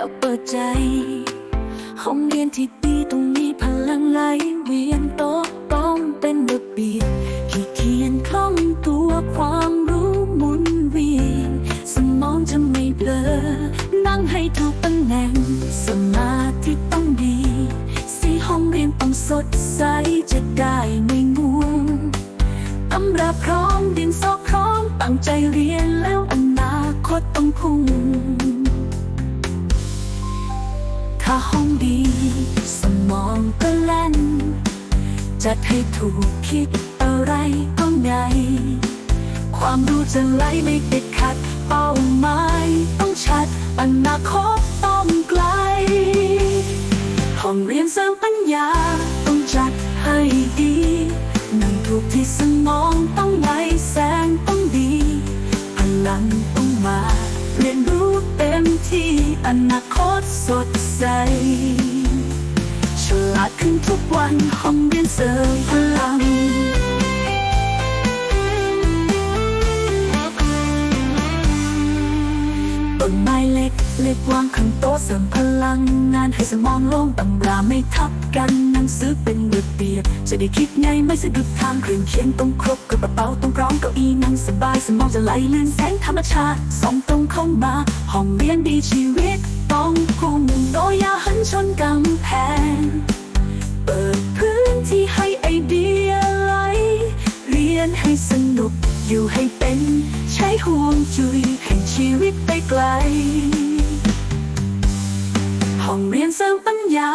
แล้วเปิดใจ ห้องเรียนที่ดีต้องมีพลังไหลเวียนโต๊ะต้องเป็นระเบียบที่เขียนคล่องตัวความรู้หมุนเวียนสมองจะไม่เบลอ นั่งให้ถูกตำแหน่ง สมาธิต้องดี สีห้องเรียนต้องสดใสจะได้ไม่ง่วงตำราพร้อมดินสอพร้อมตั้งใจเรียนแล้วอนาคตต้องพุ่ง ถ้าห้องดี สมองก็แล่น จัดให้ถูกคิดอะไรก็ไงความรู้จะไหลไม่ติดขัด เป้าหมายต้องชัดอนาคตต้องไกลห้องเรียนเสริมปัญญา อนาคตสดใส ฉลาดขึ้นทุกวันห้องเรียนเสริมพลัง็กวางข้างโต๊ะเสริมพลังงานให้สมองโล่งตำราไม่ทับกันหนังสือเป็นระเบียบจะได้คิดไงไม่สะดุดทางเครื่องเขียนต้องครบกระเป๋าต้องร้อมเก้าอี้นั่งสบายสมองจะไหลลื่นแสงธรรมชาติส่องตรงเข้ามาห้องเรียนดีชีวิตต้องพุ่งโดยอย่าหันชนกำแพงเปิดพื้นที่ให้ไอเดียไหลเรียนให้สนุกอยู่ให้เป็น ใช้ห่วงจุยให้ชีวิตไปไกล ห้องเรียนเสริมปัญญา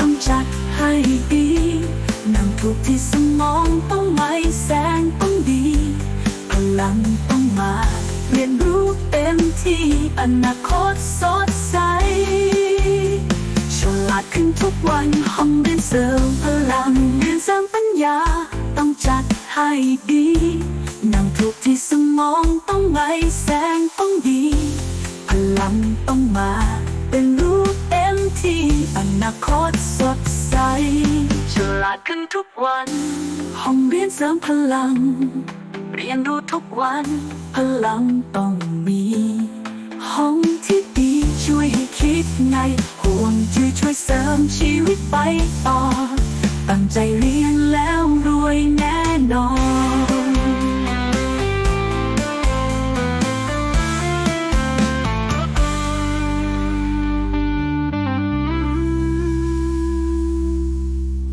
ต้องจัดให้ดีนั่งถูกที่สมองต้องไม่แสงต้องดีพลังต้องมา เรียนรู้เต็มที่อนาคตสดใสฉลาดขึ้นทุกวันห้องเรียนเสริมพลังเรียนเสริมปัญญา ต้องจัดให้ดีนั่งถูกที่สมองต้องไม่แสงต้องดี พลังต้องมาี อนาคตสดใส ฉลาดขึ้นทุกวัน ห้องเรียนเสริมพลัง เรียนรู้ทุกวัน พลังต้องมี ห้องที่ดีช่วยให้คิดไงห่วงจุยช่วยเสริมชีวิตไปต่อ ตั้งใจเรียนแล้วรวยแน่นอน